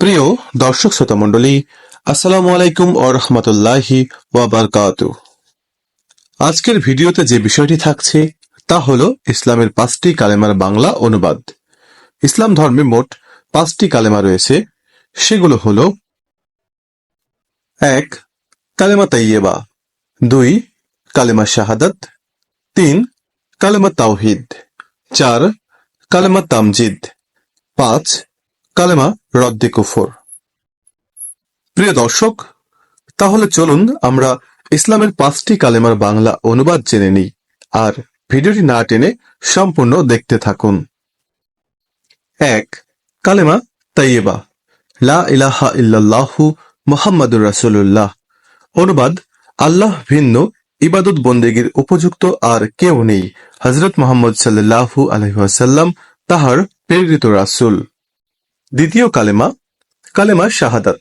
প্রিয় দর্শক শ্রোতা মণ্ডলী, আসসালামু আলাইকুম ও রহমতুল্লাহি ওয়াবারকাত আজকের ভিডিওতে যে বিষয়টি থাকছে, তা হল ইসলামের পাঁচটি কালেমার বাংলা অনুবাদ। ইসলাম ধর্মে মোট পাঁচটি কালেমা রয়েছে, সেগুলো হল এক, কালেমা তাইয়েবা দুই, কালেমা শাহাদাত, তিন, কালেমা তাওহিদ, চার, কালেমা তামজিদ, পাঁচ কালেমা রদ্দে কুফর। প্রিয় দর্শক, তাহলে চলুন আমরা ইসলামের পাঁচটি কালেমার বাংলা অনুবাদ জেনে নিই আর ভিডিওটি না টেনে সম্পূর্ণ দেখতে থাকুন। এক, কালেমা তাইয়েবা লা ইলাহা ইল্লাল্লাহু মোহাম্মদুর রাসূলুল্লাহ। অনুবাদ, আল্লাহ ভিন্ন, ইবাদত বন্দেগীর উপযুক্ত আর কেউ নেই। হজরত মোহাম্মদ সাল্লাল্লাহু আলহিহাসাল্লাম তাহার প্রেরিত রাসূল। দ্বিতীয় কালেমা কালেমা শাহাদাত।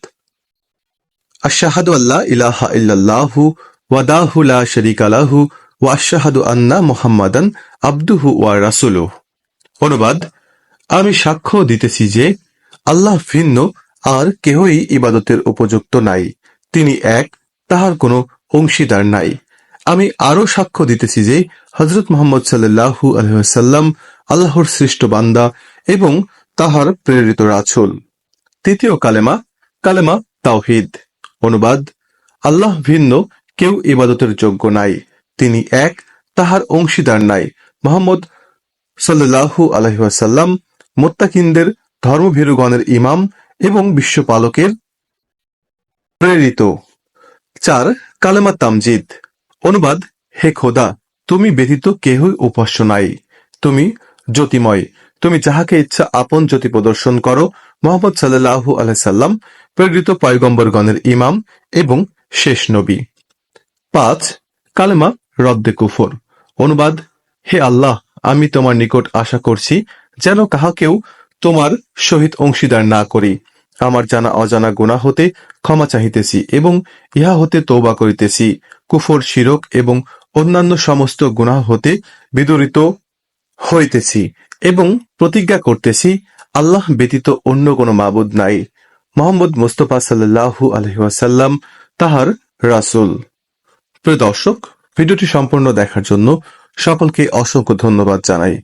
আশাহাদু আল্লাহ ইলাহা ইল্লাল্লাহু ওয়াদাহু লা শারীকা লাহু ওয়া আশহাদু আন্না মুহাম্মাদান আবদুহু ওয়া রাসূলুহু। অনুবাদ, আমি সাক্ষ্য দিতেছি যে আল্লাহ ভিন্ন, আর কেহই ইবাদতের উপযুক্ত নাই। তিনি এক, তাহার কোনো অংশীদার নাই। আমি আরও সাক্ষ্য দিতেছি যে হজরত মোহাম্মদ সাল্লাল্লাহু আলহাম আল্লাহর সৃষ্ট বান্দা এবং তাহার প্রেরিত রাছুল তৃতীয় কালেমা কালেমা তাওহিদ। অনুবাদ, আল্লাহ ভিন্ন, কেউ ইবাদতের যোগ্য নাই। তিনি এক, তাহার অংশীদার নাই। মোহাম্মদ সাল্লাহু আলহিহাসাল্লাম মোত্তাকিনদের, ধর্মভীরুগণের ইমাম এবং বিশ্বপালকের প্রেরিত। চার, কালেমা তামজিদ। অনুবাদ, হে খোদা, তুমি ব্যতীত কেহই উপাস্য নাই। তুমি জ্যোতিময় তুমি যাহাকে ইচ্ছা আপন জ্যোতি প্রদর্শন করো, মোহাম্মদ সাল্লাহু আলাইসাল্লাম প্রেরিত পয়গম্বরগণের ইমাম এবং শেষ নবী। পাঁচ, কালেমা রদ্দে কুফর। অনুবাদ, হে আল্লাহ, আমি তোমার নিকট আশা করছি যেন কাহাকেও তোমার সহিত অংশীদার না করি। আমার জানা অজানা গুণা হতে ক্ষমা চাহিতেছি এবং ইহা হতে তৌবা করিতেছি। কুফর শিরক এবং অন্যান্য সমস্ত গুনাহ হতে বিদরিত হইতেছি। এবং প্রতিজ্ঞা করতেছি, আল্লাহ ব্যতীত অন্য কোনো মাবুদ নাই। মোহাম্মদ মুস্তফা সাল্লাহু আলহিহাসাল্লাম তাহার রাসুল। প্রিয় দর্শক, ভিডিওটি সম্পূর্ণ দেখার জন্য সকলকে অসংখ্য ধন্যবাদ জানাই।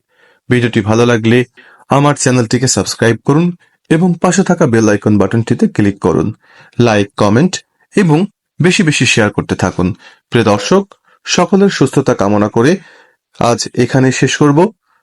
ভিডিওটি ভালো লাগলে আমার চ্যানেলটিকে সাবস্ক্রাইব করুন এবং পাশে থাকা বেল আইকন বাটনটিতে ক্লিক করুন। লাইক, কমেন্ট এবং বেশি বেশি শেয়ার করতে থাকুন। প্রিয় দর্শক, সকলের সুস্থতা কামনা করে আজ এখানে শেষ করব।